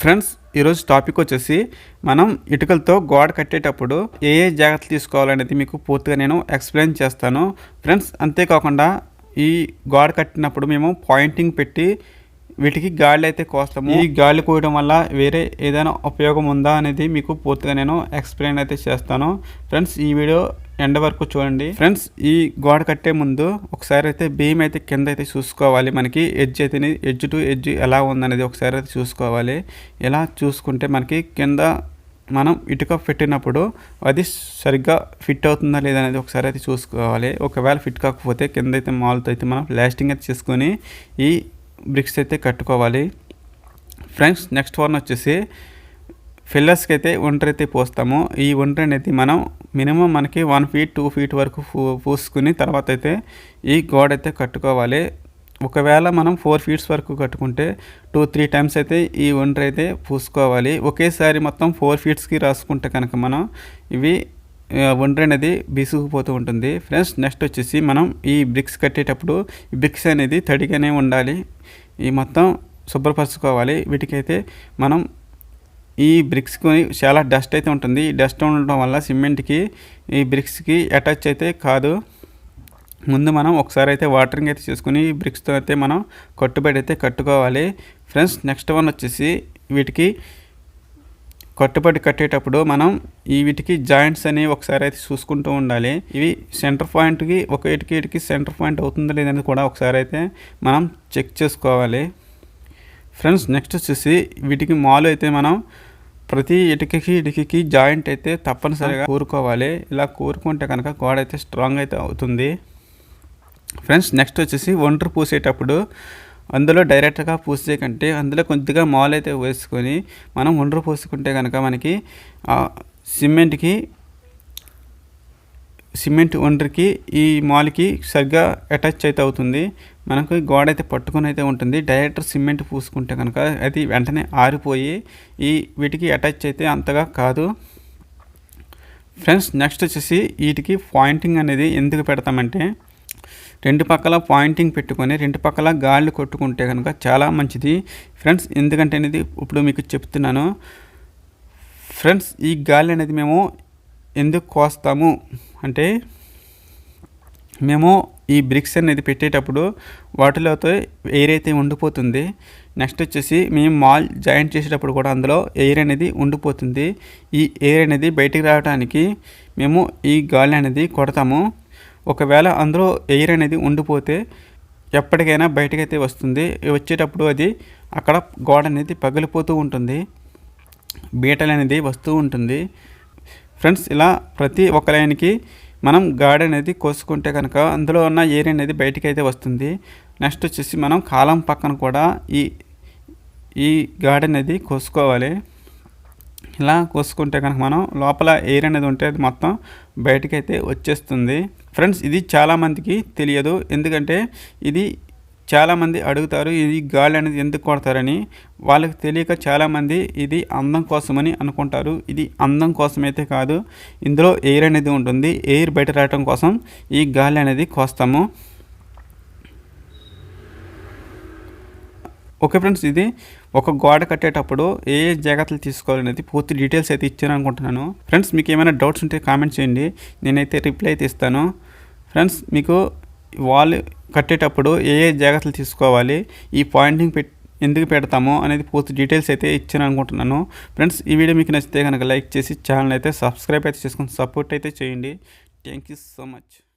Friends ఈరోజు topic వచ్చేసి మనం ఇటుకలతో గోడ కట్టేటప్పుడు ఏ ఏ జాగ్రత్తలు తీసుకోవాలనేది మీకు పూర్తిగా నేను ఎక్స్ప్లెయిన్ చేస్తాను. ఫ్రెండ్స్ అంతేకాకుండా ఈ గోడ కట్టినప్పుడు మేము పాయింటింగ్ పెట్టి వీటికి గాలి అయితే కోస్తాము. ఈ గాలి కోయడం వల్ల వేరే ఏదైనా ఉపయోగం ఉందా అనేది మీకు పూర్తిగా నేను ఎక్స్ప్లెయిన్ అయితే చేస్తాను. ఫ్రెండ్స్ ఈ వీడియో ఎండ వరకు చూడండి. ఫ్రెండ్స్ ఈ గోడ కట్టే ముందు ఒకసారి అయితే బీమ్ అయితే కింద అయితే చూసుకోవాలి. మనకి ఎడ్జ్ అయితే ఎడ్జ్ టు ఎడ్జ్ ఎలా ఉందనేది ఒకసారి అయితే చూసుకోవాలి. ఎలా చూసుకుంటే మనకి కింద మనం ఇటుక పెట్టినప్పుడు అది సరిగ్గా ఫిట్ అవుతుందా లేదా అనేది ఒకసారి అయితే చూసుకోవాలి. ఒకవేళ ఫిట్ కాకపోతే కింద అయితే మాల్తో అయితే మనం లాస్టింగ్ అయితే చేసుకొని ఈ బ్రిక్స్ అయితే కట్టుకోవాలి. ఫ్రెండ్స్ నెక్స్ట్ వన్ వచ్చేసి ఫిల్లర్స్కి అయితే ఒంటరి అయితే పోస్తాము. ఈ ఒంటరి అనేది మనం మినిమం మనకి వన్ ఫీట్ టూ ఫీట్ వరకు పూసుకుని తర్వాత అయితే ఈ గోడ అయితే కట్టుకోవాలి. ఒకవేళ మనం ఫోర్ ఫీట్స్ వరకు కట్టుకుంటే టూ త్రీ టైమ్స్ అయితే ఈ ఒంటరి అయితే పూసుకోవాలి. ఒకేసారి మొత్తం ఫోర్ ఫీట్స్కి రాసుకుంటే కనుక మనం ఇవి ఒంటరి అనేది బిసుకుపోతూ ఉంటుంది. ఫ్రెండ్స్ నెక్స్ట్ వచ్చేసి మనం ఈ బ్రిక్స్ కట్టేటప్పుడు బ్రిక్స్ అనేది తడిగానే ఉండాలి. ఈ మొత్తం శుభ్రపరచుకోవాలి. వీటికైతే మనం ఈ బ్రిక్స్కి చాలా డస్ట్ అయితే ఉంటుంది. ఈ డస్ట్ ఉండటం వల్ల సిమెంట్కి ఈ బ్రిక్స్కి అటాచ్ అయితే కాదు. ముందు మనం ఒకసారి అయితే వాటరింగ్ అయితే చేసుకుని బ్రిక్స్తో అయితే మనం కట్టుబడి అయితే కట్టుకోవాలి. ఫ్రెండ్స్ నెక్స్ట్ వన్ వచ్చేసి వీటికి కట్టుబడి కట్టేటప్పుడు మనం ఈ వీటికి జాయింట్స్ అనేవి ఒకసారి అయితే చూసుకుంటూ ఉండాలి. ఇవి సెంటర్ పాయింట్కి ఒక ఇటుకి ఇటుకి సెంటర్ పాయింట్ అవుతుందో లేదని కూడా ఒకసారి అయితే మనం చెక్ చేసుకోవాలి. ఫ్రెండ్స్ నెక్స్ట్ వచ్చేసి వీటికి మాలు అయితే మనం ప్రతి ఇటుకకి ఇటుకకి జాయింట్ అయితే తప్పనిసరిగా కూరుకోవాలి. ఇలా కూరుకుంటే కనుక గోడ అయితే స్ట్రాంగ్ అయితే అవుతుంది. ఫ్రెండ్స్ నెక్స్ట్ వచ్చేసి ఒంటరి పూసేటప్పుడు అందులో డైరెక్ట్గా పూసే కంటే అందులో కొద్దిగా మాల్ అయితే వేసుకొని మనం ఒండ్రు పూసుకుంటే కనుక మనకి సిమెంట్కి సిమెంట్ ఒండ్రికి ఈ మాల్కి సరిగ్గా అటాచ్ అయితే అవుతుంది. మనకు గోడ అయితే పట్టుకొని అయితే ఉంటుంది. డైరెక్ట్ సిమెంట్ పూసుకుంటే కనుక అది వెంటనే ఆరిపోయి ఈ వీటికి అటాచ్ అయితే అంతగా కాదు. ఫ్రెండ్స్ నెక్స్ట్ వచ్చేసి వీటికి పాయింటింగ్ అనేది ఎందుకు పెడతామంటే రెండు పక్కల పాయింటింగ్ పెట్టుకొని రెండు పక్కల గాళ్ళు కొట్టుకుంటే కనుక చాలా మంచిది. ఫ్రెండ్స్ ఎందుకంటే అనేది ఇప్పుడు మీకు చెప్తున్నాను. ఫ్రెండ్స్ ఈ గాలి అనేది మేము ఎందుకు కోస్తాము? అంటే మేము ఈ బ్రిక్స్ అనేది పెట్టేటప్పుడు వాటిలోతో ఎయిర్ అయితే ఉండిపోతుంది. నెక్స్ట్ వచ్చేసి మేము మాల్ జాయింట్ చేసేటప్పుడు కూడా అందులో ఎయిర్ అనేది ఉండిపోతుంది. ఈ ఎయిర్ అనేది బయటికి రావడానికి మేము ఈ గాలి అనేది కొడతాము. ఒకవేళ అందులో ఎయిర్ అనేది ఉండిపోతే ఎప్పటికైనా బయటకైతే వస్తుంది. వచ్చేటప్పుడు అది అక్కడ గోడ అనేది పగిలిపోతూ ఉంటుంది. బీటలు అనేది వస్తూ ఉంటుంది. ఫ్రెండ్స్ ఇలా ప్రతి ఒక్క లైన్కి మనం గాడి అనేది కోసుకుంటే కనుక అందులో ఉన్న ఎయిర్ అనేది బయటికి అయితే వస్తుంది. నెక్స్ట్ వచ్చేసి మనం కాలం పక్కన కూడా ఈ ఈ గాడి అనేది కోసుకోవాలి. ఇలా కోసుకుంటే కనుక మనం లోపల ఎయిర్ అనేది ఉంటే అది మొత్తం బయటకైతే వచ్చేస్తుంది. ఫ్రెండ్స్ ఇది చాలామందికి తెలియదు. ఎందుకంటే ఇది చాలామంది అడుగుతారు ఇది గాలి అనేది ఎందుకు కొడతారని? వాళ్ళకి తెలియక చాలామంది ఇది అందం కోసమని అనుకుంటారు. ఇది అందం కోసమైతే కాదు ఇందులో ఎయిర్ అనేది ఉంటుంది. ఎయిర్ బయట రావడం కోసం ఈ గాలి అనేది కోస్తాము. ఓకే ఫ్రెండ్స్ ఇది ఒక గోడ కట్టేటప్పుడు ఏ ఏ జాగ్రత్తలు తీసుకోవాలనేది పూర్తి డీటెయిల్స్ అయితే ఇచ్చాను అనుకుంటున్నాను. ఫ్రెండ్స్ మీకు ఏమైనా డౌట్స్ ఉంటే కామెంట్ చేయండి. నేనైతే రిప్లై అయితే ఇస్తాను. ఫ్రెండ్స్ మీకు వాల్ కట్టేటప్పుడు ఏ ఏ జాగ్రత్తలు తీసుకోవాలి ఈ పాయింటింగ్ పెట్ ఎందుకు పెడతామో అనేది పూర్తి డీటెయిల్స్ అయితే ఇచ్చాను అనుకుంటున్నాను. ఫ్రెండ్స్ ఈ వీడియో మీకు నచ్చితే కనుక లైక్ చేసి ఛానల్ అయితే సబ్స్క్రైబ్ అయితే చేసుకుని సపోర్ట్ అయితే చేయండి. Thank you so much